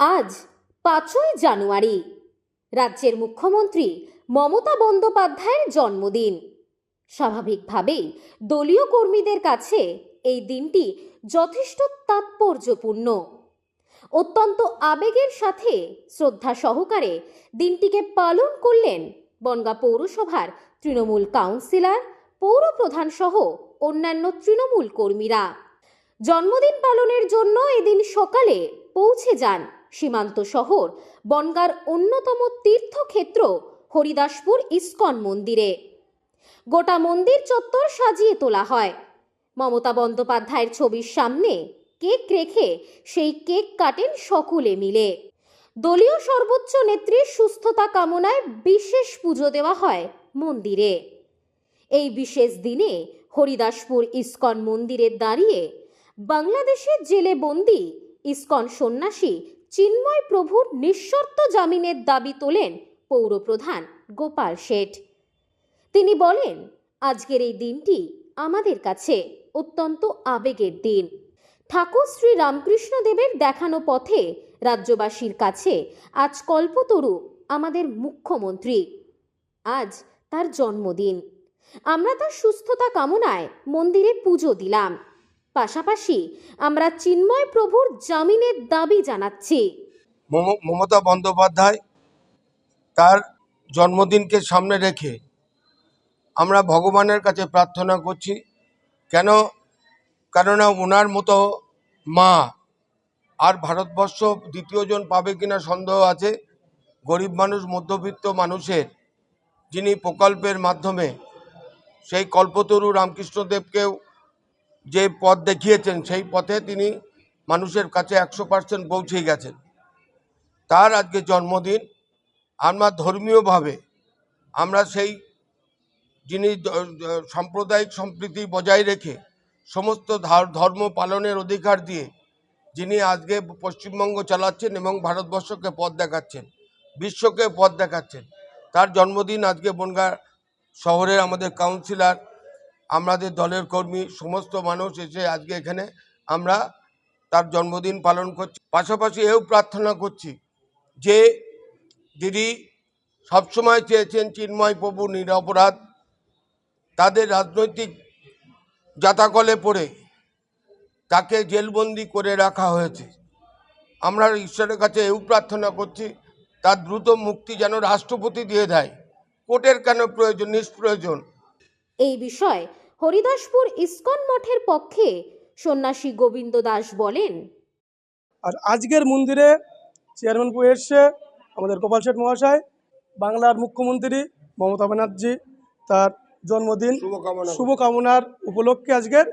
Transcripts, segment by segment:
আজ পাঁচই জানুয়ারি, রাজ্যের মুখ্যমন্ত্রী মমতা বন্দ্যোপাধ্যায়ের জন্মদিন। স্বাভাবিকভাবেই দলীয় কর্মীদের কাছে এই দিনটি যথেষ্ট তাৎপর্যপূর্ণ। অত্যন্ত আবেগের সাথে শ্রদ্ধা সহকারে দিনটিকে পালন করলেন বনগা পৌরসভার তৃণমূল কাউন্সিলর পৌরপ্রধান সহ অন্যান্য তৃণমূল কর্মীরা। জন্মদিন পালনের জন্য এদিন সকালে পৌঁছে যান সীমান্ত শহর, বনগার অন্যতম তীর্থক্ষেত্র হরিদাসপুর ইস্কন মন্দিরে। গোটা মন্দির চত্বর সাজিয়ে তোলা হয়। মমতা বন্দ্যোপাধ্যায়ের ছবির সামনে কেক রেখে সেই কেক কাটেন সকলে মিলে। দলীয় সর্বোচ্চ নেত্রীর সুস্থতা কামনায় বিশেষ পুজো দেওয়া হয় মন্দিরে। এই বিশেষ দিনে হরিদাসপুর ইস্কন মন্দিরে দাঁড়িয়ে বাংলাদেশের জেলে বন্দি ইস্কন সন্ন্যাসী চিন্ময় প্রভুর নিঃশর্ত জামিনের দাবি তোলেন পৌরপ্রধান গোপাল শেঠ। তিনি বলেন, আজকের এই দিনটি আমাদের কাছে অত্যন্ত আবেগের দিন। ঠাকুর শ্রী রামকৃষ্ণদেবের দেখানো পথে রাজ্যবাসীর কাছে আজ কল্পতরু আমাদের মুখ্যমন্ত্রী। আজ তার জন্মদিন। আমরা তার সুস্থতা কামনায় মন্দিরে পুজো দিলাম। পাশাপাশি আমরা চিন্ময় প্রভুর জামিনের দাবি জানাচ্ছি। মম- মমতা বন্দ্যোপাধ্যায় তার জন্মদিনকে সামনে রেখে আমরা ভগবানের কাছে প্রার্থনা করছি, কেন, কেননা ওনার মতো মা আর ভারতবর্ষ দ্বিতীয়জন পাবে কিনা সন্দেহ আছে। গরিব মানুষ, মধ্যবিত্ত মানুষের যিনি প্রকল্পের মাধ্যমে সেই কল্পতরু রামকৃষ্ণদেবকেও যে পথ দেখিয়েছেন, সেই পথে তিনি মানুষের কাছে একশো পার্সেন্ট পৌঁছে গেছেন। তার আজকে জন্মদিন। আমরা ধর্মীয়ভাবে আমরা সেই যিনি সাম্প্রদায়িক সম্প্রীতি বজায় রেখে সমস্ত ধর্ম পালনের অধিকার দিয়ে যিনি আজকে পশ্চিমবঙ্গ চালাচ্ছেন এবং ভারতবর্ষকে পথ দেখাচ্ছেন, বিশ্বকে পথ দেখাচ্ছেন, তার জন্মদিন আজকে বনগা শহরের আমাদের কাউন্সিলর আমাদের দলের কর্মী, সমস্ত মানুষ এসে আজকে এখানে আমরা তার জন্মদিন পালন করছি। পাশাপাশি এও প্রার্থনা করছি যে যিনি সবসময় চেয়েছেন চিন্ময় প্রভু নিরপরাধ, তাদের রাজনৈতিক জাতাকলে পড়ে তাকে জেলবন্দি করে রাখা হয়েছে। আমরা ঈশ্বরের কাছে এও প্রার্থনা করছি, তার দ্রুত মুক্তি যেন রাষ্ট্রপতি দিয়ে দেয়। কোর্টের কেন প্রয়োজন, নিষ্প্রয়োজন? এই বিষয়ে হরিদাসপুর ইস্কন মঠের পক্ষে সন্ন্যাসী গোবিন্দ দাস বলেন। আর আজকের মন্দিরে চেয়ারম্যান পু এসছে আমাদের গোপাল শেঠ মহাশয় বাংলার মুখ্যমন্ত্রী মমতা ব্যানার্জি তার জন্মদিন শুভকামনার উপলক্ষে আজকের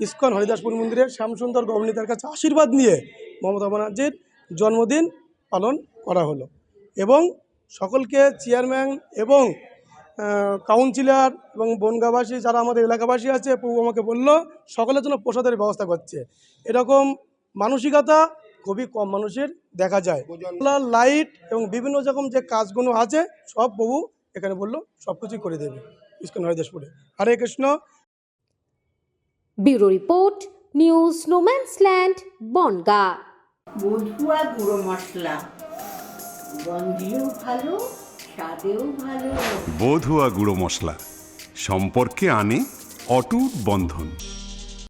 ইস্কন হরিদাসপুর মন্দিরে শ্যামসুন্দর গভনীতার কাছে আশীর্বাদ নিয়ে মমতা ব্যানার্জির জন্মদিন পালন করা হলো। এবং সকলকে চেয়ারম্যান এবং কাউন্সিলর এবং বনগাবাসী যারা আমাদের এলাকাবাসী আছে প্রভু আমাকে বলল সকলের জন্য প্রসাদের ব্যবস্থা করছে। এরকম মানসিকতা খুবই কম মানুষের দেখা যায়। লাইট এবং বিভিন্ন রকম যে কাজগুলো আছে সব প্রভু এখানে বলল সব কিছুই করে দেবে। ISKCON হরিদাসপুরে। Hare Krishna. Bureau report news no man's land Bangaon. বধুয়া গুঁড়ো মশলা। গন্ধেও ভালো স্বাদেও ভালো। বধুয়া গুঁড়ো মশলা। সম্পর্কে আনে অটুট বন্ধন।